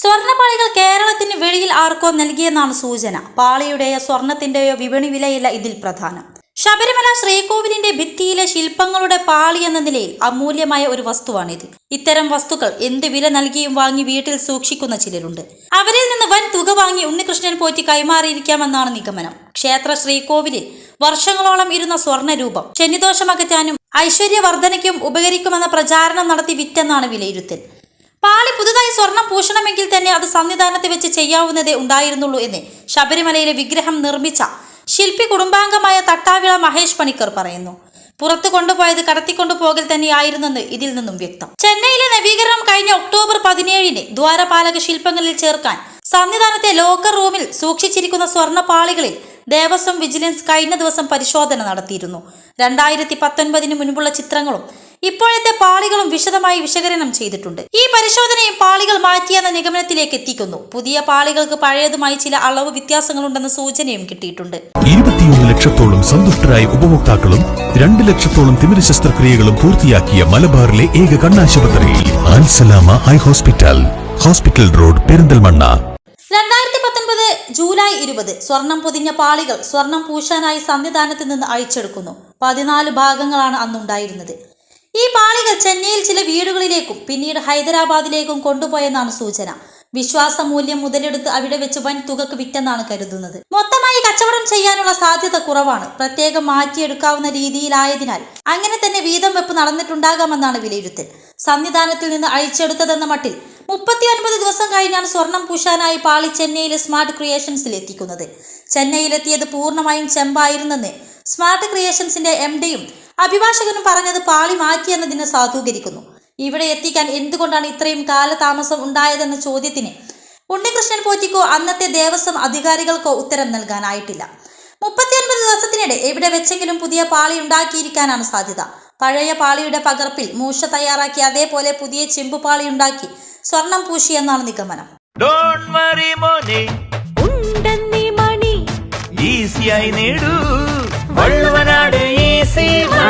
സ്വർണപ്പാളികൾ കേരളത്തിന് വെളിയിൽ ആർക്കോ നൽകിയെന്നാണ് സൂചന. പാളിയുടെയോ സ്വർണത്തിന്റെയോ വിപണി വിലയില്ല ഇതിൽ പ്രധാനം. ശബരിമല ശ്രീകോവിലിന്റെ ഭിത്തിയിലെ ശില്പങ്ങളുടെ പാളി എന്ന നിലയിൽ അമൂല്യമായ ഒരു വസ്തുവാണിത്. ഇത്തരം വസ്തുക്കൾ എന്ത് വില നൽകിയും വാങ്ങി വീട്ടിൽ സൂക്ഷിക്കുന്ന ചിലരുണ്ട്. അവരിൽ നിന്ന് വൻ തുക വാങ്ങി ഉണ്ണികൃഷ്ണൻ പോറ്റി കൈമാറിയിരിക്കാമെന്നാണ് നിഗമനം. ക്ഷേത്ര ശ്രീകോവിലിൽ വർഷങ്ങളോളം ഇരുന്ന സ്വർണരൂപം ശനിദോഷമകറ്റാനും ഐശ്വര്യവർദ്ധനയ്ക്കും ഉപകരിക്കുമെന്ന പ്രചാരണം നടത്തി വിറ്റെന്നാണ് വിലയിരുത്തൽ. പാളി പുതുതായി സ്വർണം പൂശണമെങ്കിൽ തന്നെ അത് സന്നിധാനത്ത് വെച്ച് ചെയ്യാവുന്നതേ ഉണ്ടായിരുന്നുള്ളൂ എന്ന് ശബരിമലയിലെ വിഗ്രഹം നിർമ്മിച്ച ശില്പി കുടുംബാംഗമായ തട്ടാവിള മഹേഷ് പണിക്കർ പറയുന്നു. പുറത്തു കൊണ്ടുപോയത് കടത്തിക്കൊണ്ടു പോകൽ തന്നെയായിരുന്നെന്ന് ഇതിൽ നിന്നും വ്യക്തം. ചെന്നൈയിലെ നവീകരണം കഴിഞ്ഞ ഒക്ടോബർ പതിനേഴിന് ദ്വാരപാലക ശില്പങ്ങളിൽ ചേർക്കാൻ സന്നിധാനത്തെ ലോക്കർ റൂമിൽ സൂക്ഷിച്ചിരിക്കുന്ന സ്വർണ പാളികളിൽ ദേവസ്വം വിജിലൻസ് കഴിഞ്ഞ ദിവസം പരിശോധന നടത്തിയിരുന്നു. രണ്ടായിരത്തി പത്തൊൻപതിന് മുൻപുള്ള ചിത്രങ്ങളും ഇപ്പോഴത്തെ പാളികളും വിശദമായി വിശകലനം ചെയ്തിട്ടുണ്ട്. ഈ പരിശോധനയും പാളികൾ മാറ്റിയെന്ന നിഗമനത്തിലേക്ക് എത്തിക്കുന്നു. പുതിയ പാളികൾക്ക് പഴയതുമായി ചില അളവ് വ്യത്യാസങ്ങളുണ്ടെന്ന സൂചനയും കിട്ടിയിട്ടുണ്ട്. ഇരുപത്തിയൊന്ന് ലക്ഷത്തോളം സന്തുഷ്ടരായ ഉപഭോക്താക്കളും രണ്ട് ലക്ഷത്തോളം തിമിര ശസ്ത്രക്രിയകളും പൂർത്തിയാക്കിയ മലബാറിലെ ഏക കണ്ണാശുപത്രി ആൻസലാമ eye hospital hospital road Perinthalmanna. രണ്ടായിരത്തി പത്തൊൻപത് ജൂലൈ ഇരുപത് സ്വർണം പൊതിഞ്ഞ പാളികൾ സ്വർണം പൂശാനായി സന്നിധാനത്ത് നിന്ന് അഴിച്ചെടുക്കുന്നു. പതിനാല് ഭാഗങ്ങളാണ് അന്നുണ്ടായിരുന്നത്. ഈ പാളികൾ ചെന്നൈയിൽ ചില വീടുകളിലേക്കും പിന്നീട് ഹൈദരാബാദിലേക്കും കൊണ്ടുപോയെന്നാണ് സൂചന. വിശ്വാസമൂല്യം മുതലെടുത്ത് അവിടെ വെച്ച് വൻ തുകക്ക് വിറ്റെന്നാണ് കരുതുന്നത്. മൊത്തമായി കച്ചവടം ചെയ്യാനുള്ള സാധ്യത കുറവാണ്. പ്രത്യേകം മാറ്റിയെടുക്കാവുന്ന രീതിയിലായതിനാൽ അങ്ങനെ തന്നെ വീതം വെപ്പ് നടന്നിട്ടുണ്ടാകാമെന്നാണ് വിലയിരുത്തൽ. സന്നിധാനത്തിൽ നിന്ന് അഴിച്ചെടുത്തതെന്ന മട്ടിൽ മുപ്പത്തി ഒൻപത് ദിവസം കഴിഞ്ഞാണ് സ്വർണം പൂശാനായി പാളി ചെന്നൈയിലെ സ്മാർട്ട് ക്രിയേഷൻസിൽ എത്തിക്കുന്നത്. ചെന്നൈയിലെത്തിയത് പൂർണമായും ചെമ്പായിരുന്നെന്ന് സ്മാർട്ട് ക്രിയേഷൻസിന്റെ എം ഡിയും അഭിഭാഷകനും പറഞ്ഞത് പാളി മാറ്റിയെന്നതിനെ സാധൂകരിക്കുന്നു. ഇവിടെ എത്തിക്കാൻ എന്തുകൊണ്ടാണ് ഇത്രയും കാലതാമസം ഉണ്ടായതെന്ന ചോദ്യത്തിന് ഉണ്ണികൃഷ്ണൻ പോറ്റിക്കോ അന്നത്തെ ദേവസ്വം അധികാരികൾക്കോ ഉത്തരം നൽകാനായിട്ടില്ല. മുപ്പത്തിയൊൻപത് ദിവസത്തിനിടെ എവിടെ വെച്ചെങ്കിലും പുതിയ പാളി ഉണ്ടാക്കിയിരിക്കാനാണ് സാധ്യത. പഴയ പാളിയുടെ പകർപ്പിൽ മൂശ തയ്യാറാക്കി അതേപോലെ പുതിയ ചെമ്പു പാളി ഉണ്ടാക്കി സ്വർണം പൂശി എന്നാണ് നിഗമനം. ഡോണ്ട് വറി മോനെ. ഉണ്ടെന്നീ മണി. ഈസിയായി നേടൂ.